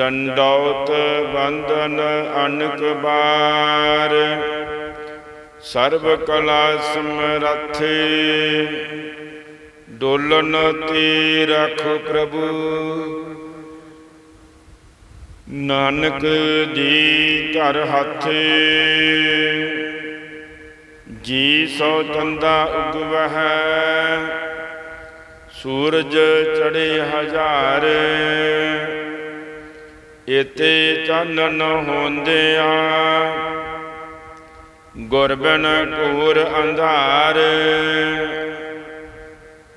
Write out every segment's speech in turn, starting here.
ਦੰਡੌਤ ਬੰਧਨ ਅਨਕ ਬਾਰ। ਸਰਬ ਕਲਾ ਸਮਰੱਥੇ ਡੋਲਨ ਤੇ ਰਖ ਪ੍ਰਭੂ। ਨਾਨਕ ਜੀ ਘਰ ਹੱਥੇ, ਜੀ ਸੋ ਚੰਦਾ ਉਗਵਹਿ। ਸੂਰਜ ਚੜੇ ਹਜ਼ਾਰ ਇਤੇ ਚਾਨਣ ਹੁੰਦਿਆਂ ਗੁਰਬਨ ਘੂਰ ਅੰਧਾਰ।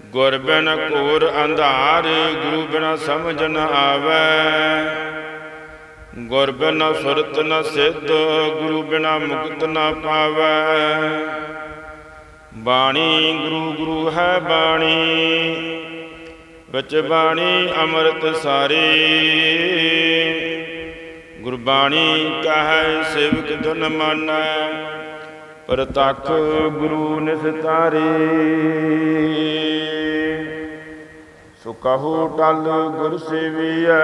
ਗੁਰਬਨ ਘੂਰ ਅੰਧਾਰ, ਗੁਰੂ ਬਿਨਾ ਸਮਝ ਨ ਆਵੈ। ਗੁਰ ਬਿਨਾ ਸੁਰਤ ਨ ਸਿੱਧ, ਗੁਰੂ ਬਿਨਾ ਮੁਕਤ ਨ ਪਾਵੈ। ਬਾਣੀ ਗੁਰੂ ਗੁਰੂ ਹੈ ਬਾਣੀ, ਵਿੱਚ ਬਾਣੀ ਅੰਮ੍ਰਿਤ ਸਾਰੇ। ਗੁਰਬਾਣੀ ਕਹੈ, ਸੇਵਕ ਧਨ ਮਾਨੈ ਪ੍ਰਤੱਖ ਗੁਰੂ ਨਿਸਤਾਰੇ ਸੋ ਕਹੋ ਟਲ ਗੁਰ ਸੇਵੀਐ,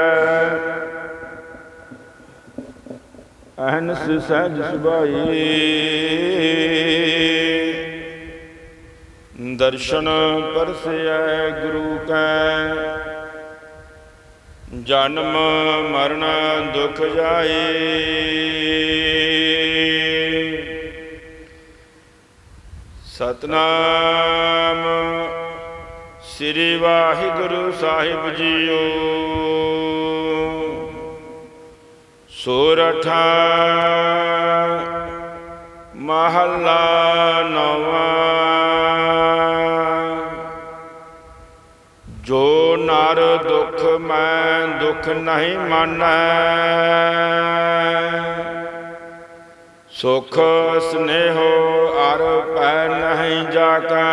ਅਹਨਸ ਸਹਿਜ ਸੁਭਾਈ। ਦਰਸ਼ਨ ਪਰਸੈ ਗੁਰੂ ਕੈ ਜਨਮ ਮਰਨ ਦੁਖ ਜਾਏ। ਸਤਨਾਮ ਸ੍ਰੀ ਵਾਹਿਗੁਰੂ ਸਾਹਿਬ ਜੀਓ। ਸੋਰਠਾ ਮਹੱਲਾ ਨਵਾਂ ਜੋ ਨਰ ਦੁਖ ਮੈਂ ਦੁਖ ਨਹੀਂ ਮਾਨੈ, ਸੁਖ ਸਨੇਹੋ ਅਰ ਪੈ ਨਹੀਂ ਜਾਕੈ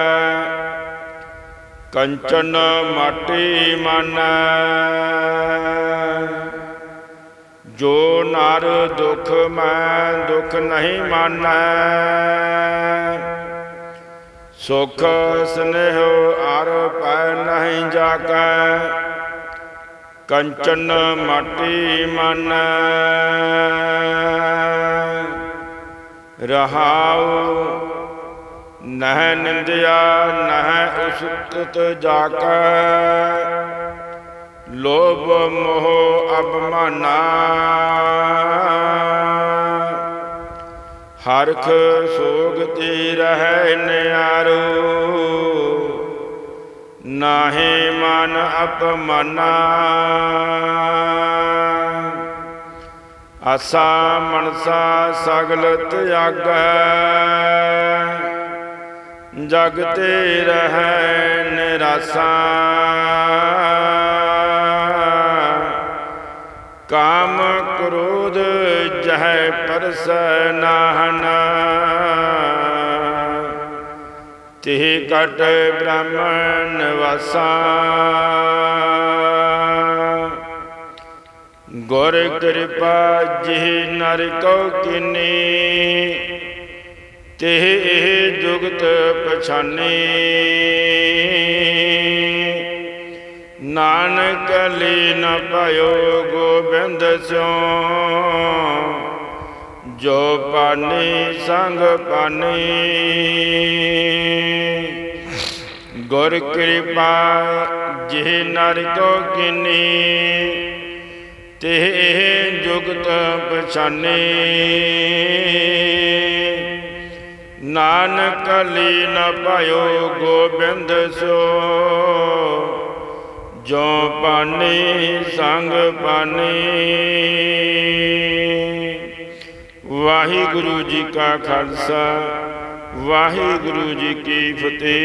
ਕੰਚਨ ਮਾਟੀ ਮਾਨੈ। ਜੋ ਨਰ ਦੁਖ ਮੈਂ ਦੁਖ ਨਹੀਂ ਮਾਨੈ ਸੁਖ ਸਨੇਹ ਅਰ ਪੈ ਨਹੀਂ ਜਾਕੈ, ਕੰਚਨ ਮਾਟੀ ਮਾਨੈ। ਰਹਾਉ ਨਹਿ ਨਿੰਦਿਆ, ਨਹਿ ਉਸਤਤ ਜਾਕੈ। ਲੋਭ ਮੋਹ ਅਪਮਾਨਾ ਅਰਖ ਸੋਗ ਤੇ ਰਹਿ ਨਿਆਰੋ। ਨਾਹੇ ਮਨ ਅਪਮਾਨਾ। ਆਸਾ ਮਨਸਾ ਸਗਲ ਤਿਆਗੈ ਜਗ ਤੇ ਰਹਿ ਨਿਰਾਸਾ। ਕਾਮ ਕ੍ਰੋਧ ਜਹ ਪਰਸ ਨਾਹਨ। ਤਿਹ ਕਟ ਬ੍ਰਹਮਣ ਵਾਸਾ ਗੁਰ ਕਿਰਪਾ ਜਿਹ ਨਰ ਕੋ ਕਿਨੀ, ਤਿਹ ਇਹ ਜੁਗਤ ਪਛਾਨੇ। ਨਾਨਕ ਲੀਨ ਭਇਓ ਗੋਬਿੰਦ ਸਿਓ ਜੋ ਪਾਣੀ ਸੰਗ ਪਾਣੀ ਗੁਰ ਕਿਰਪਾ ਜਿਹ ਨਰ ਕੋ ਕਿਨੀ ਤੇ ਇਹ ਜੁਗਤ ਪਛਾਨੇ ਨਾਨਕ ਲੀਨ ਭਇਓ ਗੋਬਿੰਦ ਸੋ ਜੋ ਪਾਣੀ ਸੰਗ ਪਾਣੀ ਵਾਹਿਗੁਰੂ ਜੀ ਕਾ ਖਾਲਸਾ ਵਾਹਿਗੁਰੂ ਜੀ ਕੀ ਫਤਿਹ।